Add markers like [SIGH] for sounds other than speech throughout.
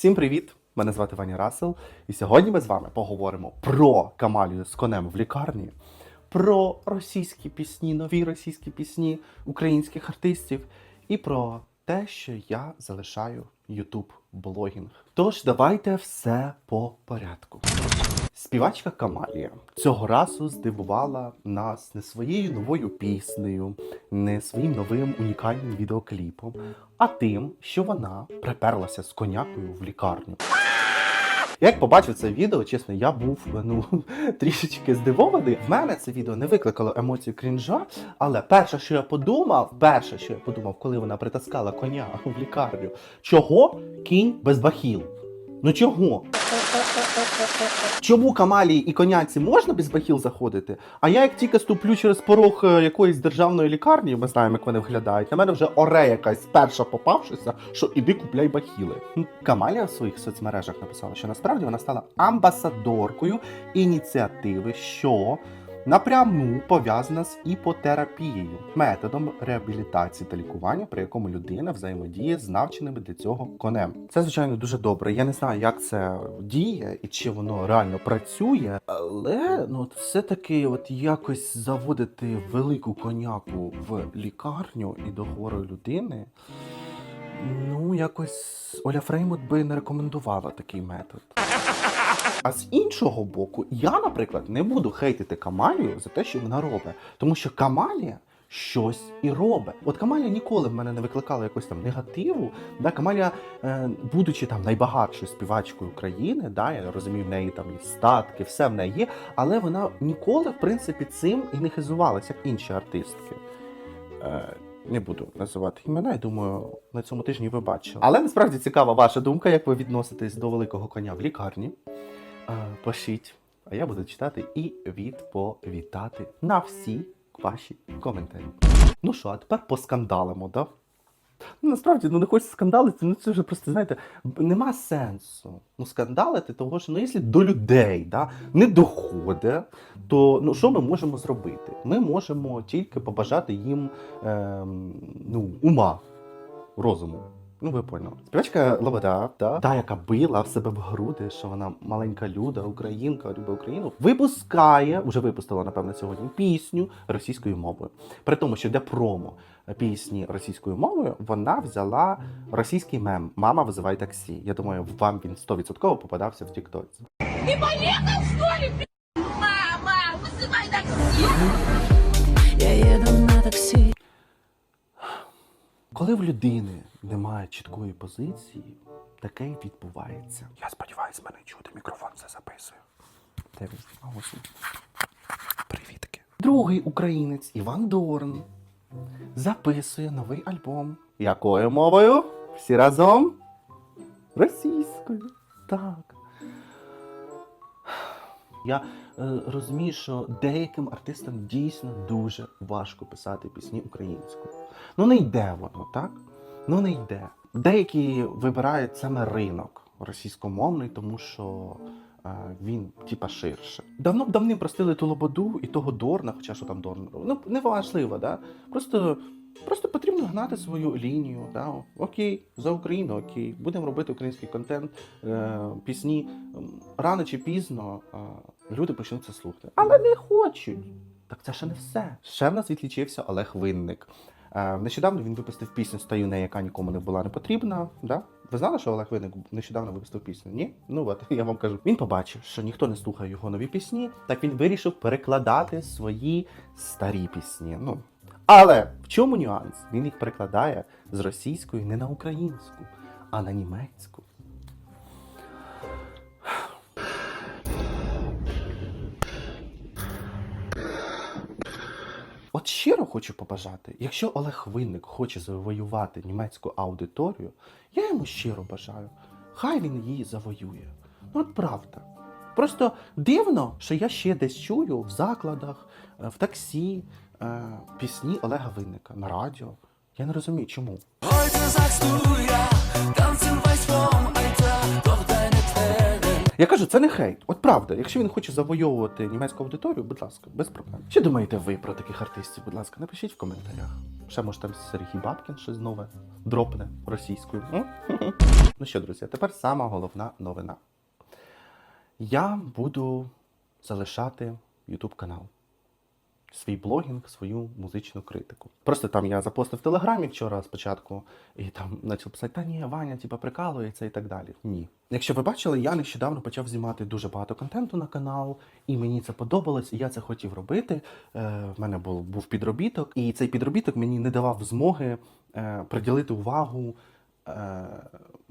Всім привіт! Мене звати Ваня Расел, і сьогодні ми з вами поговоримо про Камалію з конем в лікарні, про російські пісні, нові російські пісні українських артистів і про те, що я залишаю YouTube блогінг. Тож давайте все по порядку. Співачка Камалія цього разу здивувала нас не своєю новою піснею, не своїм новим унікальним відеокліпом, а тим, що вона приперлася з конякою в лікарню. Як побачив це відео, чесно, я був ну [LAUGHS] трішечки здивований. В мене це відео не викликало емоцій крінжа, але перше, що я подумав, перше, що я подумав, коли вона притаскала коня в лікарню, чого кінь без бахіл? Ну чого? Чому Камалії і коняці можна без бахіл заходити? А я як тільки ступлю через порог е, якоїсь державної лікарні, ми знаємо, як вони виглядають. На мене вже оре якась перша попавшися, що іди купляй бахіли. Камалія в своїх соцмережах написала, що насправді вона стала амбасадоркою ініціативи, що напряму пов'язана з іпотерапією, методом реабілітації та лікування, при якому людина взаємодіє з навченими для цього конем. Це звичайно дуже добре. Я не знаю, як це діє і чи воно реально працює, але ну все-таки, от якось заводити велику коняку в лікарню і до хворої людини. Ну, якось Оля Фреймут би не рекомендувала такий метод. А з іншого боку, я, наприклад, не буду хейтити Камалію за те, що вона робить. Тому що Камалія щось і робить. От Камалія ніколи в мене не викликала якогось там негативу. Да? Камалія, е, будучи там найбагатшою співачкою України, да, я розумію, в неї там і статки, все в неї є, але вона ніколи, в принципі, цим і не хизувалася, як інші артистки. Е, не буду називати імена, я думаю, на цьому тижні ви бачили. Але насправді цікава ваша думка, як ви відноситесь до великого коня в лікарні. Е, Пишіть, а я буду читати і відповідати на всі ваші коментарі. Ну що, а тепер поскандалимо, да? Ну, насправді, ну не хочеться скандалити, ну це вже просто, знаєте, нема сенсу. Ну, скандалити, того що ну, якщо до людей да, не доходить, то ну, що ми можемо зробити? Ми можемо тільки побажати їм ем, ну, ума, розуму. Ну, ви поняли. Співачка Лобода, та, та, яка била в себе в груди, що вона маленька люда, українка, любить Україну, випускає, вже випустила, напевно, сьогодні пісню російською мовою. При тому, що де промо пісні російською мовою, вона взяла російський мем Мама визивай таксі. Я думаю, вам він 100% попадався в Тіктоці. Ты поехал, что ли? Коли в людини немає чіткої позиції, таке й відбувається. Я сподіваюся, мене чути, мікрофон все записує. Привітки. Другий українець Іван Дорн записує новий альбом. Якою мовою? Всі разом? Російською. Так. Я розумію, що деяким артистам дійсно дуже важко писати пісні українською. Ну не йде воно, так? Ну не йде. Деякі вибирають саме ринок російськомовний, тому що е, він типа ширше. Давно б давним простили ту лободу і того Дорна, хоча що там Дорн. Ну не важливо, да? Просто. Просто потрібно гнати свою лінію. Да? Окей, за Україну, окей, будемо робити український контент, е, пісні. Рано чи пізно е, люди почнуть це слухати. Але не хочуть. Так це ще не все. Ще в нас відлічився Олег Винник. Е, нещодавно він випустив пісню Стаю не, яка нікому не була не потрібна. Да? Ви знали, що Олег Винник нещодавно випустив пісню? Ні? Ну от, [LAUGHS] я вам кажу. Він побачив, що ніхто не слухає його нові пісні, так він вирішив перекладати свої старі пісні. Ну, але в чому нюанс? Він їх перекладає з російської не на українську, а на німецьку. От щиро хочу побажати, якщо Олег Винник хоче завоювати німецьку аудиторію, я йому щиро бажаю. Хай він її завоює. Ну от правда. Просто дивно, що я ще десь чую в закладах, е, в таксі е, пісні Олега Винника на радіо. Я не розумію, чому. Heute sagst du ja, ganz doch deine Tränen. Я кажу, це не хейт. От правда, якщо він хоче завойовувати німецьку аудиторію, будь ласка, без проблем. Що думаєте ви про таких артистів? Будь ласка, напишіть в коментарях. Ще може там Сергій Бабкін щось нове дропне російською. [LAUGHS] ну що, друзі, тепер сама головна новина. Я буду залишати YouTube канал. Свій блогінг, свою музичну критику. Просто там я запостив в Телеграмі вчора спочатку, і там почав писати, та ні, Ваня, типа, прикалується і так далі. Ні. Якщо ви бачили, я нещодавно почав знімати дуже багато контенту на канал, і мені це подобалось, і я це хотів робити. Е, в мене був, був підробіток, і цей підробіток мені не давав змоги е, приділити увагу е,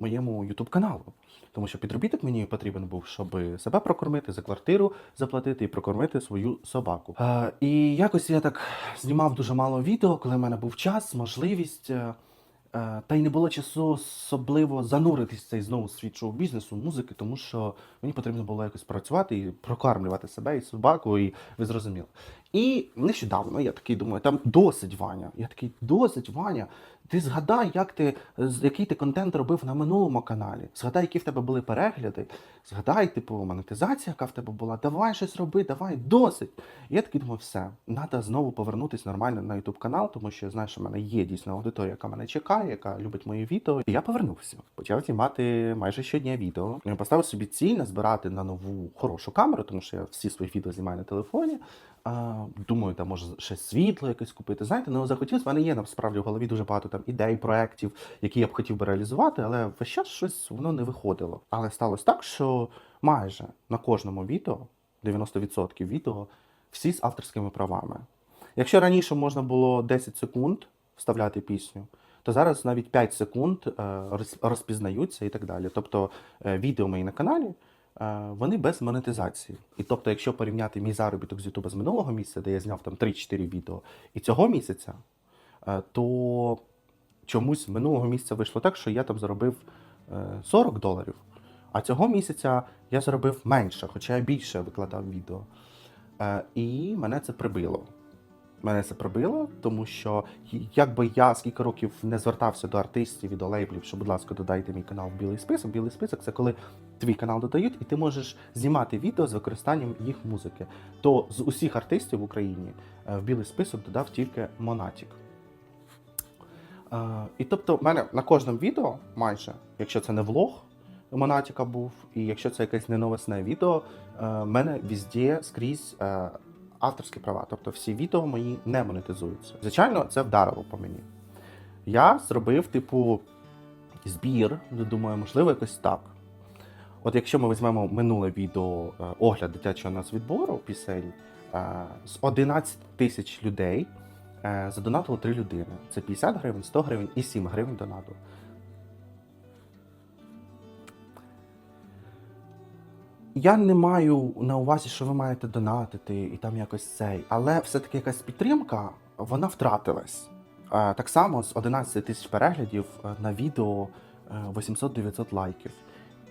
моєму YouTube каналу. Тому що підробіток мені потрібен був, щоб себе прокормити, за квартиру заплатити і прокормити свою собаку. Е, і якось я так знімав дуже мало відео, коли в мене був час, можливість. Е, е, та й не було часу особливо зануритись в цей знову світ шоу-бізнесу, музики, тому що мені потрібно було якось працювати і прокармлювати себе і собаку, і ви зрозуміли. І нещодавно я такий думаю, там досить Ваня. Я такий, досить Ваня. Ти згадай, як ти, який ти контент робив на минулому каналі. Згадай, які в тебе були перегляди. Згадай, типу, монетизація, яка в тебе була. Давай щось роби, давай, досить. Я такий думаю, все, треба знову повернутися нормально на YouTube канал, тому що знаю, що в мене є дійсно аудиторія, яка мене чекає, яка любить мої відео. І я повернувся. Почав знімати майже щодня відео. Я поставив собі ціль назбирати на нову хорошу камеру, тому що я всі свої відео знімаю на телефоні. Думаю, там може ще світло якесь купити. Знаєте, ну захотілося, в мене є насправді в голові дуже багато там ідей, проєктів, які я б хотів би реалізувати, але весь час щось воно не виходило. Але сталося так, що майже на кожному відео, 90% відео, всі з авторськими правами. Якщо раніше можна було 10 секунд вставляти пісню, то зараз навіть 5 секунд е, розпізнаються і так далі. Тобто е, відео мої на каналі. Е, Вони без монетизації. І тобто, якщо порівняти мій заробіток з Ютуба з минулого місяця, де я зняв там 3-4 відео, і цього місяця, е, то чомусь минулого місяця вийшло так, що я там заробив е, 40 доларів, а цього місяця я заробив менше, хоча я більше викладав відео. Е, І мене це прибило. Мене це прибило, тому що якби я скільки років не звертався до артистів і до лейблів, що, будь ласка, додайте мій канал в білий список. Білий список це коли твій канал додають, і ти можеш знімати відео з використанням їх музики. То з усіх артистів в Україні е, в білий список додав тільки Монатік. Е, І тобто, в мене на кожному відео, майже, якщо це не влог Монатіка був, і якщо це якесь неновесне відео, е, в мене везде скрізь авторські права. Тобто всі відео мої не монетизуються. Звичайно, це вдарило по мені. Я зробив, типу, збір, думаю, можливо, якось так. От якщо ми візьмемо минуле відео е, огляд дитячого нацвідбору пісень, е, з 11 тисяч людей е, задонатило 3 людини. Це 50 гривень, 100 гривень і 7 гривень донату. Я не маю на увазі, що ви маєте донатити і там якось цей, але все-таки якась підтримка, вона втратилась. Е, Так само з 11 тисяч переглядів е, на відео е, 800-900 лайків.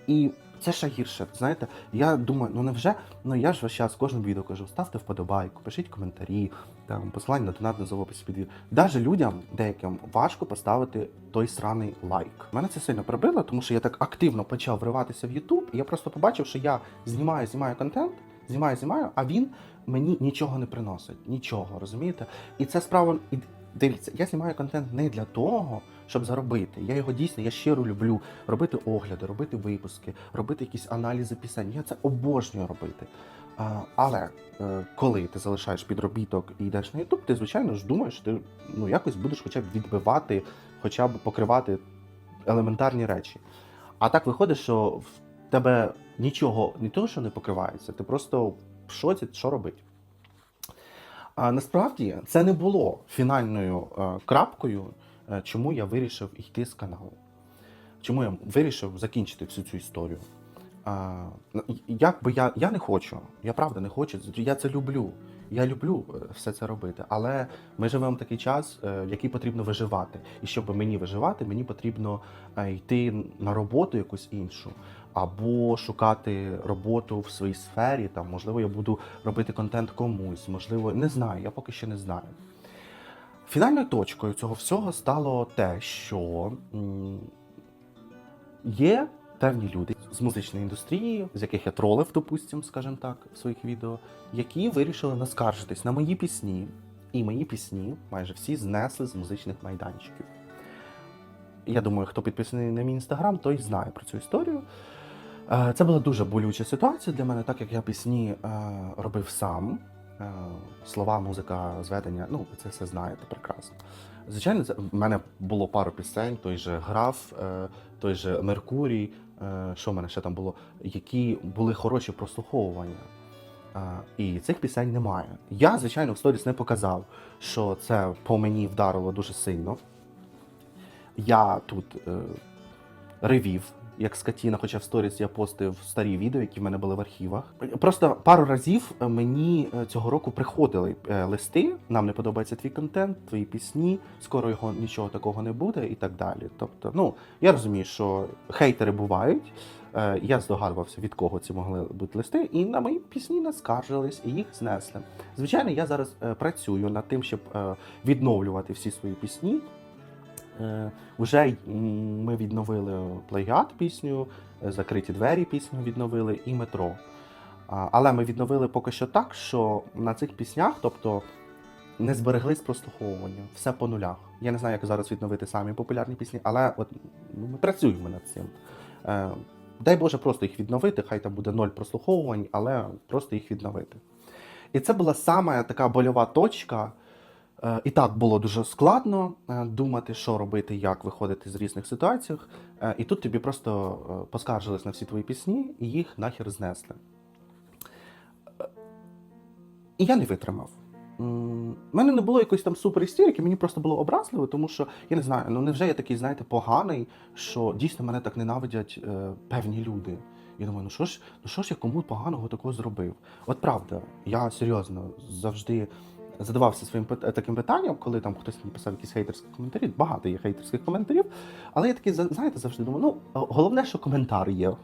І це ще гірше. Знаєте, я думаю, ну невже, ну я ж весь час кожному відео кажу, ставте вподобайку, пишіть коментарі, там посилання на донат на в описі під відео. Даже людям деяким важко поставити той сраний лайк. Мене це сильно прибило, тому що я так активно почав вриватися в YouTube, і я просто побачив, що я знімаю, знімаю контент, знімаю, знімаю, а він мені нічого не приносить. Нічого, розумієте? І це справа. Дивіться, я знімаю контент не для того, щоб заробити. Я його дійсно, я щиро люблю робити огляди, робити випуски, робити якісь аналізи пісень. Я це обожнюю робити. А, але е, коли ти залишаєш підробіток і йдеш на YouTube, ти звичайно ж думаєш, що ти ну якось будеш хоча б відбивати, хоча б покривати елементарні речі. А так виходить, що в тебе нічого не того, що не покривається, ти просто в шоці, що робити. А насправді це не було фінальною е, крапкою, е, чому я вирішив йти з каналу. Чому я вирішив закінчити всю цю історію. А, як би я, я не хочу, я правда не хочу, я це люблю. Я люблю е, все це робити, але ми живемо в такий час, в який потрібно виживати. І щоб мені виживати, мені потрібно йти на роботу якусь іншу, або шукати роботу в своїй сфері. Там, можливо, я буду робити контент комусь, можливо, не знаю, я поки що не знаю. Фінальною точкою цього всього стало те, що є певні люди з музичної індустрії, з яких я тролив, допустим, скажімо так, в своїх відео, які вирішили наскаржитись на мої пісні. І мої пісні майже всі знесли з музичних майданчиків. Я думаю, хто підписаний на мій інстаграм, той знає про цю історію. Е, Це була дуже болюча ситуація для мене, так як я пісні е, робив сам. Е, Слова, музика, зведення, ну, ви це все знаєте прекрасно. Звичайно, це, в мене було пару пісень, той же Граф, той же Меркурій, що в мене ще там було, які були хороші прослуховування. І цих пісень немає. Я, звичайно, в сторіс не показав, що це по мені вдарило дуже сильно. Я тут ревів, як скотіна, хоча в сторіс я постив старі відео, які в мене були в архівах. Просто пару разів мені е, цього року приходили е, листи. Нам не подобається твій контент, твої пісні, скоро його нічого такого не буде, і так далі. Тобто, ну я розумію, що хейтери бувають. Е, Я здогадувався, від кого ці могли бути листи, і на мої пісні наскаржились і їх знесли. Звичайно, я зараз працюю над тим, щоб відновлювати всі свої пісні. Е, Уже ми відновили плагіат пісню, е, закриті двері пісню відновили і метро. Але ми відновили поки що так, що на цих піснях, тобто не збереглись прослуховування, все по нулях. Я не знаю, як зараз відновити самі популярні пісні, але от ну, ми працюємо над цим. Е, Дай Боже просто їх відновити, хай там буде ноль прослуховувань, але просто їх відновити. І це була саме така больова точка. Е, І так було дуже складно е, думати, що робити, як виходити з різних ситуацій. Е, І тут тобі просто поскаржились на всі твої пісні і їх нахер знесли. І я не витримав. У мене не було якоїсь там супер істерики, мені просто було образливо, тому що я не знаю, ну невже я такий, знаєте, поганий, що дійсно мене так ненавидять е, певні люди. Я думаю, ну що ж, ну що ж я кому поганого такого зробив? От правда, я серйозно завжди задавався своїм таким питанням, коли там хтось мені писав якісь хейтерські коментарі. Багато є хейтерських коментарів, але я такий, знаєте, завжди думаю, ну головне, що коментар є.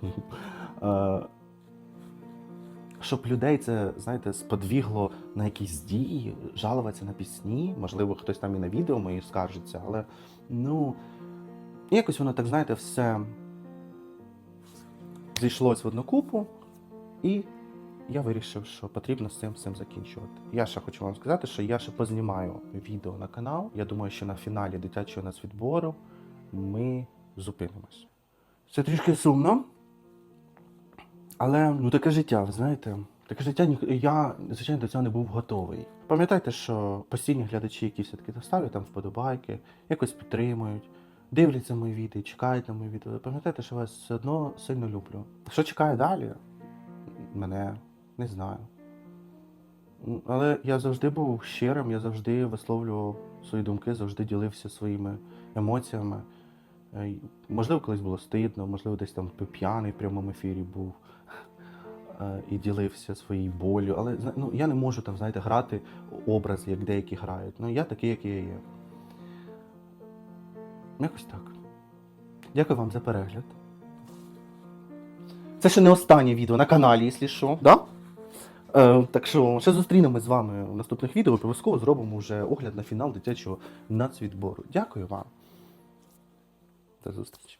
Е, Щоб людей це, знаєте, сподвігло на якісь дії, жалуватися на пісні. Можливо, хтось там і на відео мої скаржиться, але ну якось воно так, знаєте, все зійшлось в одну купу, і я вирішив, що потрібно з цим всім закінчувати. Я ще хочу вам сказати, що я ще познімаю відео на канал. Я думаю, що на фіналі дитячого нацвідбору ми зупинимось. Це трішки сумно, але ну таке життя, ви знаєте. Таке життя я, звичайно, до цього не був готовий. Пам'ятайте, що постійні глядачі, які все-таки ставлять там вподобайки, якось підтримують, дивляться мої відео, чекають на мої відео. Пам'ятайте, що вас все одно сильно люблю. Що чекає далі? Мене не знаю. Але я завжди був щирим, я завжди висловлював свої думки, завжди ділився своїми емоціями. Е, Можливо, колись було стидно, можливо, десь там п'яний в прямому ефірі був е, і ділився своєю болю. Але ну, я не можу там, знаєте, грати образи, як деякі грають. Ну, я такий, який я є. Якось так. Дякую вам за перегляд. Це ще не останнє відео на каналі, якщо що. Да? Е, так що ще зустрінемось з вами в наступних відео. Обов'язково зробимо вже огляд на фінал дитячого нацвідбору. Дякую вам. До зустрічі.